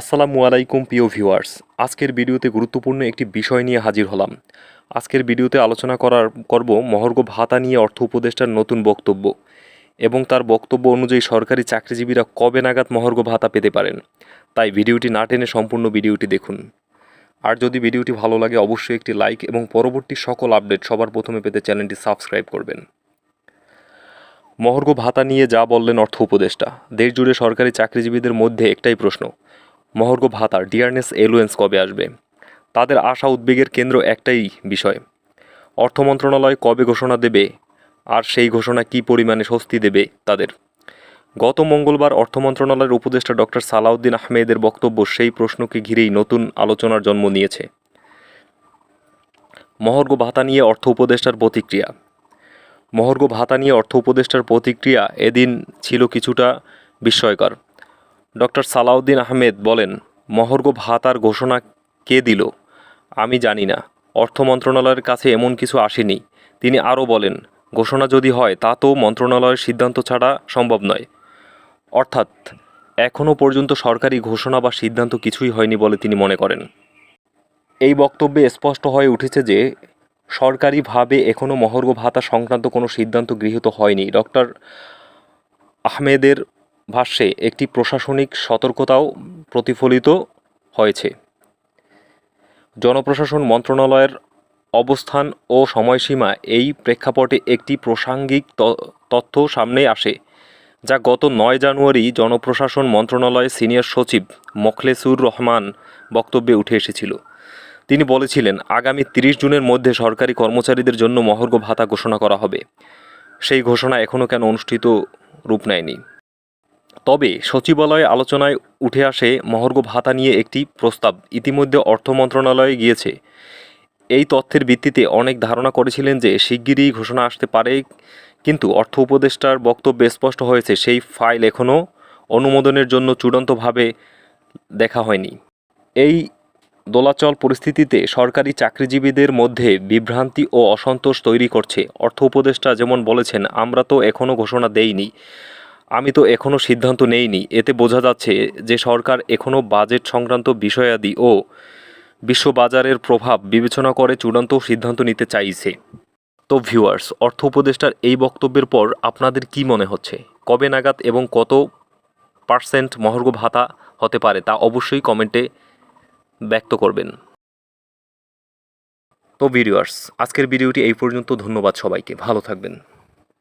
আসসালামু আলাইকুম, প্রিয় ভিউয়ার্স। আজকের ভিডিওতে গুরুত্বপূর্ণ একটি বিষয় নিয়ে হাজির হলাম। আজকের ভিডিওতে আলোচনা করার, করব মহর্ঘ ভাতা নিয়ে অর্থ উপদেষ্টার নতুন বক্তব্য এবং তার বক্তব্য অনুযায়ী সরকারি চাকরিজীবীরা কবে নাগাদ মহর্ঘ ভাতা পেতে পারেন। তাই ভিডিওটি না টেনে সম্পূর্ণ ভিডিওটি দেখুন। আর যদি ভিডিওটি ভালো লাগে, অবশ্যই একটি লাইক এবং পরবর্তী সকল আপডেট সবার প্রথমে পেতে চ্যানেলটি সাবস্ক্রাইব করবেন। মহর্ঘ ভাতা নিয়ে যা বললেন অর্থ উপদেষ্টা দেশ জুড়ে সরকারি চাকরিজীবীদের মধ্যে একটাই প্রশ্ন মহর্ঘ ভাতার ডিয়ারনেস এলুয়েন্স কবে আসবে? তাদের আশা উদ্বেগের কেন্দ্র একটাই বিষয়। অর্থ মন্ত্রণালয় কবে ঘোষণা দেবে? আর সেই ঘোষণা কী পরিমাণে স্বস্তি দেবে তাদের? গত মঙ্গলবার অর্থ মন্ত্রণালয়ের উপদেষ্টা ডক্টর সালাউদ্দিন আহমেদের বক্তব্য সেই প্রশ্নকে ঘিরেই নতুন আলোচনার জন্ম নিয়েছে। মহর্ঘ ভাতা নিয়ে অর্থ উপদেষ্টার প্রতিক্রিয়া। মহর্ঘ ভাতা নিয়ে অর্থ উপদেষ্টার প্রতিক্রিয়া এদিন ছিল কিছুটা বিস্ময়কর। ডক্টর সালাউদ্দিন আহমেদ বলেন মহর্ঘ ভাতার ঘোষণা কে দিল? আমি জানি না। অর্থ মন্ত্রণালয়ের কাছে এমন কিছু আসেনি। তিনি আরও বলেন, ঘোষণা যদি হয়, তা তো মন্ত্রণালয়ের সিদ্ধান্ত ছাড়া সম্ভব নয়। অর্থাৎ এখনও পর্যন্ত সরকারি ঘোষণা বা সিদ্ধান্ত কিছুই হয়নি বলে তিনি মনে করেন। এই বক্তব্যে স্পষ্ট হয়ে উঠেছে যে, সরকারিভাবে এখনও মহর্ঘ ভাতা সংক্রান্ত কোনো সিদ্ধান্ত গৃহীত হয়নি। ডক্টর আহমেদের ভাষ্যে একটি প্রশাসনিক সতর্কতাও প্রতিফলিত হয়েছে। জনপ্রশাসন মন্ত্রণালয়ের অবস্থান ও সময়সীমা এই প্রেক্ষাপটে একটি প্রাসঙ্গিক তথ্য সামনে আসে, যা গত নয় জানুয়ারি জনপ্রশাসন মন্ত্রণালয়ের সিনিয়র সচিব মখলেসুর রহমান বক্তব্যে উঠে এসেছিল। তিনি বলেছিলেন, আগামী তিরিশ জুনের মধ্যে সরকারি কর্মচারীদের জন্য মহর্ঘ ভাতা ঘোষণা করা হবে। সেই ঘোষণা এখনও কেন অনুষ্ঠিত রূপ নেয়নি। তবে সচিবালয়ে আলোচনায় উঠে আসে মহর্ঘ ভাতা নিয়ে একটি প্রস্তাব। ইতিমধ্যে অর্থ মন্ত্রণালয়ে গিয়েছে। এই তথ্যের ভিত্তিতে অনেক ধারণা করেছিলেন যে শিগগিরই ঘোষণা আসতে পারে, কিন্তু অর্থ উপদেষ্টার বক্তব্যে স্পষ্ট হয়েছে সেই ফাইল এখনও অনুমোদনের জন্য চূড়ান্তভাবে দেখা হয়নি। এই দোলাচল পরিস্থিতিতে সরকারি চাকরিজীবীদের মধ্যে বিভ্রান্তি ও অসন্তোষ তৈরি করছে। অর্থ উপদেষ্টা যেমন বলেছেন, আমরা তো এখনও ঘোষণা দেইনি। আমি তো এখনও সিদ্ধান্ত নেইনি। এতে বোঝা যাচ্ছে যে সরকার এখনও বাজেট সংক্রান্ত বিষয়াদি ও বিশ্ববাজারের প্রভাব বিবেচনা করে চূড়ান্ত সিদ্ধান্ত নিতে চাইছে। তো ভিউয়ার্স, অর্থ উপদেষ্টার এই বক্তব্যের পর আপনাদের কি মনে হচ্ছে? কবে নাগাদ এবং কত পার্সেন্ট মহর্ঘ ভাতা হতে পারে তা অবশ্যই কমেন্টে ব্যক্ত করবেন। তো ভিউয়ার্স, আজকের ভিডিওটি এই পর্যন্ত। ধন্যবাদ সবাইকে। ভালো থাকবেন।